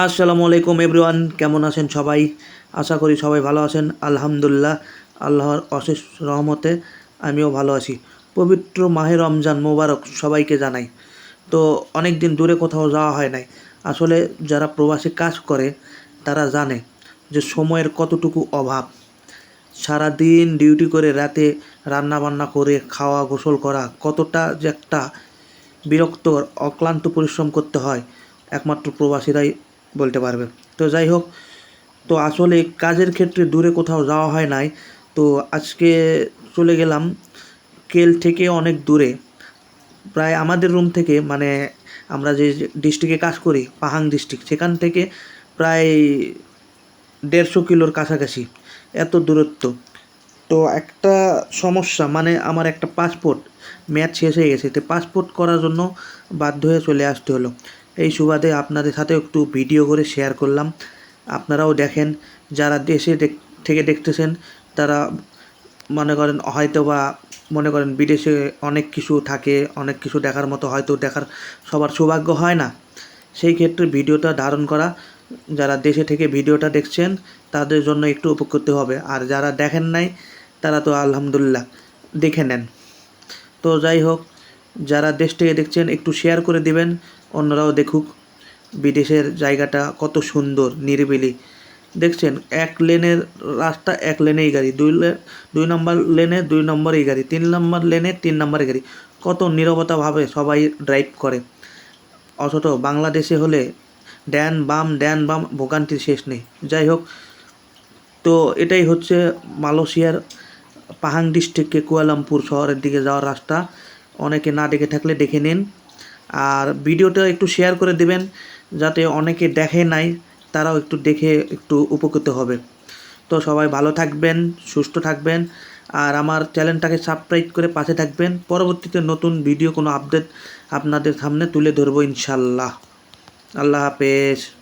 আসসালামু আলাইকুম এভরিওয়ান, কেমন আছেন সবাই? আশা করি সবাই ভালো আছেন। আলহামদুলিল্লাহ, আল্লাহর অশেষ রহমতে আমিও ভালো আছি। পবিত্র মাহে রমজান মোবারক সবাইকে জানাই। তো অনেক দিন দূরে কোথাও যাওয়া হয় নাই। আসলে যারা প্রবাসী কাজ করে, তারা জানে যে সময়ের কতটুকু অভাব। সারা দিন ডিউটি করে রাতে রান্না বান্না করে খাওয়া গোসল করা কতটা যে একটা বিরক্ত, অক্লান্ত পরিশ্রম করতে হয়। একমাত্র প্রবাসীরাই বলতে পারবে। তো যাই হোক, তো আসলে কাজের ক্ষেত্রে দূরে কোথাও যাওয়া হয় নাই। তো আজকে চলে গেলাম কেল থেকে অনেক দূরে। প্রায় আমাদের রুম থেকে মানে আমরা যে ডিস্ট্রিক্টে কাজ করি, পাহাং ডিস্ট্রিক্ট সেখান থেকে প্রায় দেড়শো কিলোর কাছাকাছি, এত দূরত্ব। তো একটা সমস্যা মানে আমার একটা পাসপোর্ট মেয়াদ শেষ হয়ে গেছে। তো পাসপোর্ট করার জন্য বাধ্য হয়ে চলে আসতে হলো। এই সুবাদে আপনাদের সাথে একটু ভিডিও করে শেয়ার করলাম। আপনারাও দেখেন, যারা দেশে থেকে দেখতেছেন, তারা মনে করেন হয়তো বা মনে করেন বিদেশে অনেক কিছু থাকে, অনেক কিছু দেখার মতো হয়তো দেখার সবার সৌভাগ্য হয় না। সেই ক্ষেত্রে ভিডিওটা ধারণ করা, যারা দেশে থেকে ভিডিওটা দেখছেন, তাদের জন্য একটু উপকৃত হবে। আর যারা দেখেন নাই, তারা তো আলহামদুলিল্লাহ দেখে নেন। তো যাই হোক, যারা দেশ থেকে দেখছেন, একটু শেয়ার করে দিবেন। অন্যরাও দেখুক। বিদেশের জায়গাটা কত সুন্দর, নিরিবিলি। দেখছেন, এক লেনের রাস্তা এক লেনেই গাড়ি। দুই দুই নম্বর লেনে দুই নম্বরেই গাড়ি। তিন নম্বর লেনে তিন নম্বরেই গাড়ি। কত নীরবতাভাবে সবাই ড্রাইভ করে। অথচ বাংলাদেশে হলে ড্যান বাম ড্যান বাম ভোগান্তির শেষ নেই। যাই হোক, তো এটাই হচ্ছে মালয়েশিয়ার পাহাং ডিস্ট্রিক্টে কুয়ালামপুর শহরের দিকে যাওয়ার রাস্তা। অনেকে না দেখে থাকলে দেখে নিন। আর ভিডিওটা একটু শেয়ার করে দিবেন, যাতে অনেকে দেখে নাই, তারাও একটু দেখে একটু উপকৃত হবে। তো সবাই ভালো থাকবেন, সুস্থ থাকবেন, আর আমার চ্যানেলটাকে সাবস্ক্রাইব করে পাশে থাকবেন। পরবর্তীতে নতুন ভিডিও কোনো আপডেট আপনাদের সামনে তুলে ধরবো ইনশাল্লাহ। আল্লাহ হাফেজ।